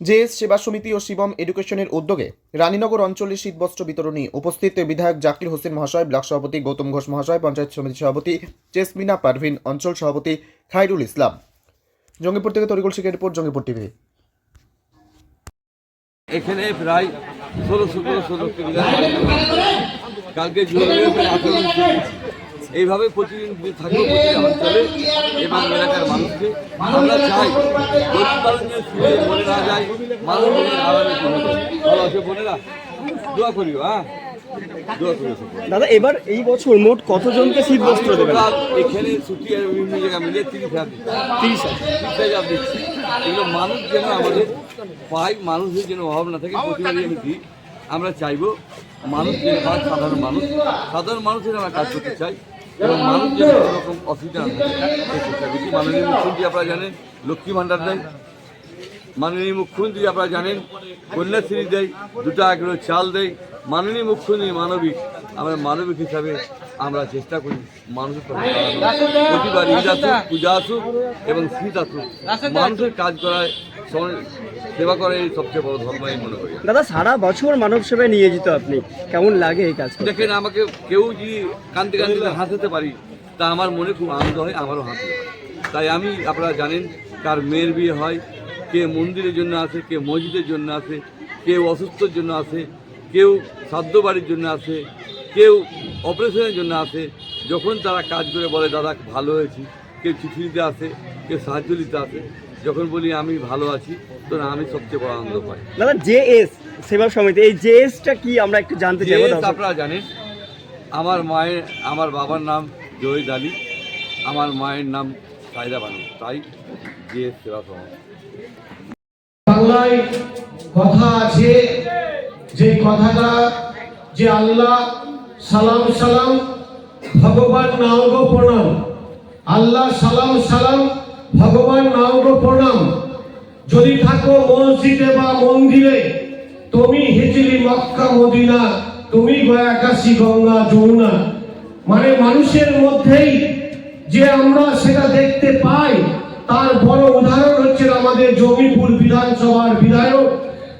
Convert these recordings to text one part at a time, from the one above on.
JS সেবা সমিতি ও শিবম এডুকেশনের উদ্যোগে রানীনগর অঞ্চলে শীতবস্ত্র বিতরণী উপস্থিত বিধায়ক জাকির হোসেন মহাশয়, ব্লক সভাপতি গৌতম ঘোষ মহাশয়, পঞ্চায়েত সমিতি সভাপতি চেসমিনা পারভিন, অঞ্চল সভাপতি খাইরুল ইসলাম। জঙ্গিপুর থেকে তরিকুল শেখের রিপোর্ট, জঙ্গিপুর টিভি। এখানে প্রায় ষোলো সতেরো কালকে এইভাবে প্রতিদিন দিন থাকবে প্রতিটি অঞ্চলে এবং এলাকার মানুষকে। আমরা চাই যেন শুনে মনে না যায় মানুষ আরামে। ভালো আছে বোনেরা? দোয়া করিও হ্যাঁ? দাদা এবার এই বছর মোট কতজনকে শীত বস্ত্র দেবেন? এখানে ছুটি আর বিভিন্ন জায়গা মিলে তিরিশ হাজার তিরিশ হাজার। দিচ্ছি। এগুলো মানুষ যেন আমাদের পাই মানুষের যেন অভাব না থাকে প্রতিবারই আমি দিই। আমরা চাইব মানুষ যেন সাধারণ মানুষ। সাধারণ মানুষের আমরা কাজ করতে চাই। এবং মানুষ যেন কোনো রকম অসুবিধা না থাকে মাননীয় মুখ্যমন্ত্রী আপনারা জানেন লক্ষ্মী ভাণ্ডার দেয়। মাননীয় মুখ্যমন্ত্রী আপনারা জানেন কন্যাশ্রী দেয় দুটো আগ্রহ চাল দেয়। মাননীয় মুখ্যমন্ত্রী মানবিক আমরা মানবিক হিসাবে আমরা চেষ্টা করি মানুষের প্রতিবার ঈদ আসুক পূজা আসুক এবং শীত আসুক মানুষের কাজ করায় সেবা করাই সবচেয়ে বড় ধর্ম আমি মনে করি। দাদা সারা বছর মানব সেবায় নিয়োজিত আপনি। কেমন লাগে এই কাজ দেখেন আমাকে কেউ যদি কান্দি কান্দতে হাসতে পারি তা আমার মনে খুব আনন্দ হয় আমারও হাসি তাই আমি আপনারা জানেন কার মেয়ের বিয়ে হয় কে মন্দিরের জন্য আসে কে মসজিদের জন্য আসে কেউ অসুস্থর জন্য আসে কেউ সাধ্য বাড়ির জন্য আসে কেউ অপারেশনের জন্য আসে। যখন তারা কাজ করে বলে দাদা ভালো হয়েছি। কেউ চিঠি দিতে আসে কেউ সাহায্য দিতে আসে। যখন বলি আমি ভালো আছি তখন আমি সবচেয়ে বড় আনন্দ পাই। দাদা জে এস সেবা সমিতি এই জে এসটা কি আমরা একটু জানতে চাই। আপনারা জানেন আমার মায়ের আমার বাবার নাম জহিদ আলী আমার মায়ের নাম সাইদা বানু তাই জেএস সেবা সমাজ বাংলায় কথা আছে যে কথাটা যে আল্লাহ সালাম সালাম ভগবান নাও গো প্রণাম। আল্লাহ সালাম সালাম ভগবান গো প্রণাম। যদি থাকো মসজিদে বা মন্দিরে, তুমি হিজলি মক্কা, মদিনা, তুমি গয়া কাশী, গঙ্গা, যমুনা। মানে মানুষের মধ্যেই যে আমরা সেটা দেখতে পাই, তার বড় উদাহরণ হচ্ছে আমাদের জমিপুর বিধানসভার বিধায়ক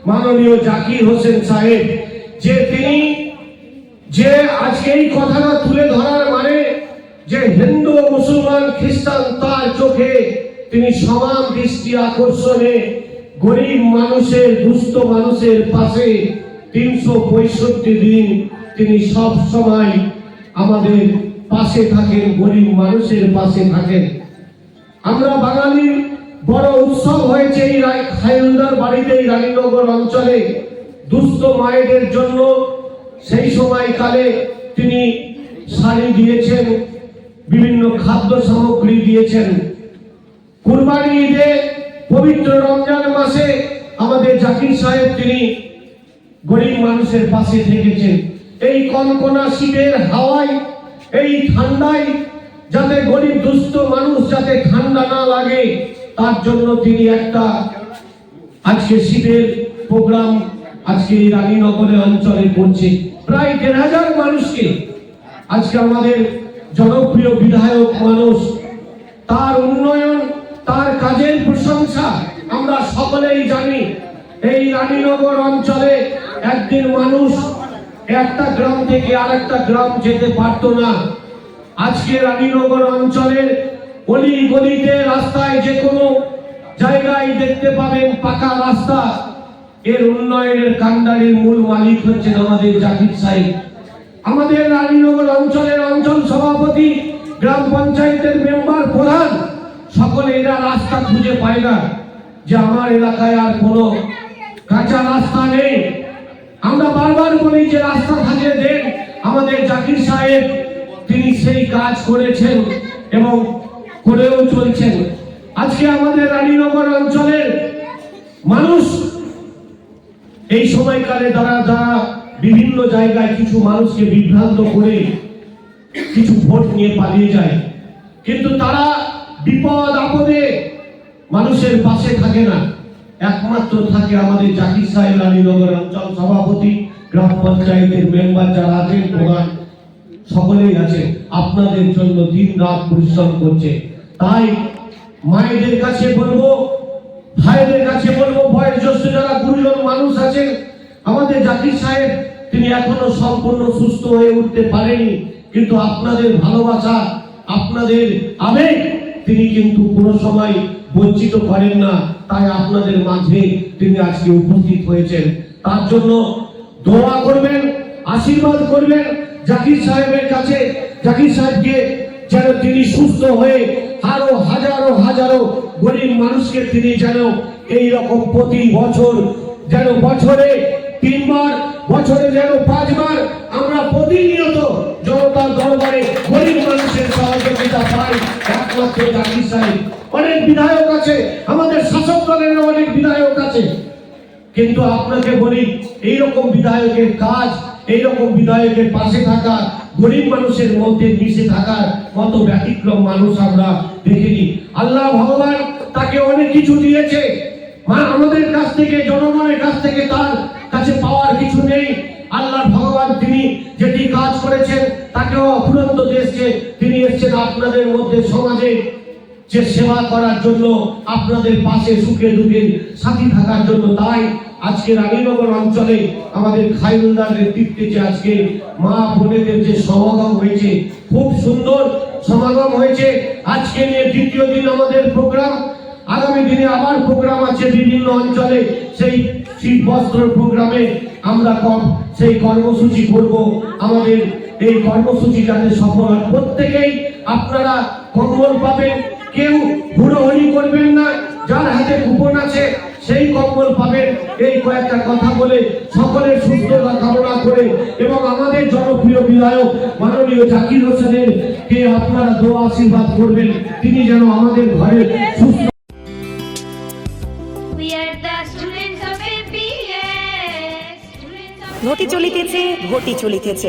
মাননীয় জাকির হোসেন সাহেব, যে তিনি যে আজকে এই কথাটা তুলে ধরার মানে যে হিন্দু, মুসলমান, খ্রিস্টান তার চোখে তিনি সমান দৃষ্টি আকর্ষণে গরিব মানুষের, দুস্থ মানুষের পাশে তিনশো পঁয়ষট্টি দিন তিনি সব সময় আমাদের পাশে থাকেন, গরিব মানুষের পাশে থাকেন। আমরা বাঙালির বড় উৎসব হয়েছে এই হাইলদার বাড়িতে এই রানীনগর অঞ্চলে। দুস্থ মায়েদের জন্য সেই সময়কালে তিনি শাড়ি দিয়েছেন, বিভিন্ন খাদ্য সামগ্রী দিয়েছেন। কুরবানি ঈদে পবিত্র রমজান মাসে আমাদের জাকির সাহেব তিনি গরিব মানুষের পাশে থেকেছেন। এই কনকনা শীতের হাওয়ায়, এই ঠান্ডায় যাতে গরিব দুস্থ মানুষ যাতে ঠান্ডা না লাগে, তার জন্য তিনি একটা আজকে শীতের প্রোগ্রাম আজকে এই রানীনগরের অঞ্চলে করছে। প্রায় দেড় হাজার মানুষকে আজকে আমাদের জনপ্রিয় বিধায়ক মানুষ, তার উন্নয়ন আমরা সকলেই জানি, এই রানীনগর অঞ্চলে একদিন মানুষ একটা গ্রাম থেকে আরেকটা গ্রাম যেতে পারতো না। আজকে রানীনগর অঞ্চলের গলি গলিতে রাস্তায় যে কোনো জায়গায় দেখতে পাবেন পাকা রাস্তা। এর উন্নয়নের কান্ডারির মূল মালিক হচ্ছেন আমাদের জাকির সাহেব। আমাদের রানীনগর অঞ্চলের অঞ্চল সভাপতি, গ্রাম পঞ্চায়েতের মেম্বার প্রধান, সকলে এরা রাস্তা খুঁজে পায় না। যে আমার এলাকায় আর কোনো কাঁচা রাস্তা নেই। আমরা বারবার বলি যে রাস্তা থাকলে দেন। আমাদের জাকির সাহেব, তিনি সেই কাজ করেছেন এবং করেও চলছেন। আজকে আমাদের রানীনগর অঞ্চলের মানুষ এই সময়কালে দ্বারা দ্বারা বিভিন্ন জায়গায় কিছু মানুষকে বিভ্রান্ত করে কিছু ভোট নিয়ে পালিয়ে যায়। কিন্তু তারা বিপদ আপদে মানুষের পাশে থাকে না। একমাত্র থাকে আমাদের জাকির সাহেব রানীনগর অঞ্চল সভাপতি, গ্রাম পঞ্চায়েতের মেম্বার যারা আছেন প্রধান সকলেই আছে। আপনাদের জন্য দিন রাত পরিশ্রম করছে। তাই মায়েদের কাছে বলব, ভাইদের কাছে বলব, বয়োজ্যেষ্ঠ যারা গুরুজন মানুষ আছেন, আমাদের জাকির সাহেব, তিনি এখনও সম্পূর্ণ সুস্থ হয়ে উঠতে পারেনি, কিন্তু আপনাদের ভালোবাসা, আপনাদের আবেগ, তিনি কিন্তু কোনো সময় বঞ্চিত করেন না, তাই আপনাদের মাঝে তিনি আজকে উপস্থিত হয়েছেন। তার জন্য দোয়া করবেন, আশীর্বাদ করবেন জাকির সাহেবের কাছে। জাকির সাহেবকে যেন তিনি সুস্থ হয়ে আরও হাজারো হাজারো গরিব মানুষকে তিনি যেন এই রকম প্রতি বছর, যেন বছরে তিনবার, বছরে যেন পাঁচবার আমরা প্রতিনিয়ত জনতার দরবারে গরিব মানুষের সহযোগিতা পাই। একমাত্র জাকির সাহেব অনেক বিধায়ক আছে, আমাদের শাসক দলের অনেক বিধায়ক আছে। কিন্তু আপনাকে বলি, এইরকম বিধায়কের কাজ, এইরকম বিধায়কের পাশে থাকা গরিব মানুষের মধ্যে মিশে থাকার কত ব্যতিক্রম মানুষ আমরা দেখিনি। আল্লাহ ভগবান তাকে অনেক কিছু দিয়েছে। আমাদের কাছ থেকে, জনগণের কাছ থেকে তার কাছে পাওয়ার কিছু নেই। আপনাদের মধ্যে সমাজে যে সেবা করার জন্য আপনাদের পাশে সুখে দুঃখে সাথী থাকার জন্য, তাই আজকে রানীনগর অঞ্চলে আমাদের খাইরুলদার নেতৃত্বে যে আজকে মা বোনেদের যে সমাগম হয়েছে, খুব সুন্দর সমাগম হয়েছে। আজকে নিয়ে দ্বিতীয় দিন আমাদের প্রোগ্রাম। আগামী দিনে আবার প্রোগ্রাম আছে বিভিন্ন অঞ্চলে। সেই শীত বস্ত্র প্রোগ্রামে আমরা কম- সেই কর্মসূচি করব। আমাদের এই কর্মসূচি যাতে সফল হয়। প্রত্যেকেই আপনারা কম্বল পাবেন কেউ হুড়োহুড়ি করবেন না যার হাতে কুপন আছে সেই কম্বল পাবেন এই কয়েকটা কথা বলে সকলের সুস্থতা কামনা করে এবং আমাদের জনপ্রিয় বিধায়ক মাননীয় জাকির হোসেনের কে আপনারা দোয়া আশীর্বাদ করবেন তিনি যেন আমাদের ঘরে সুস্থ ঘটি চলিতেছে ঘটি চলিতেছে.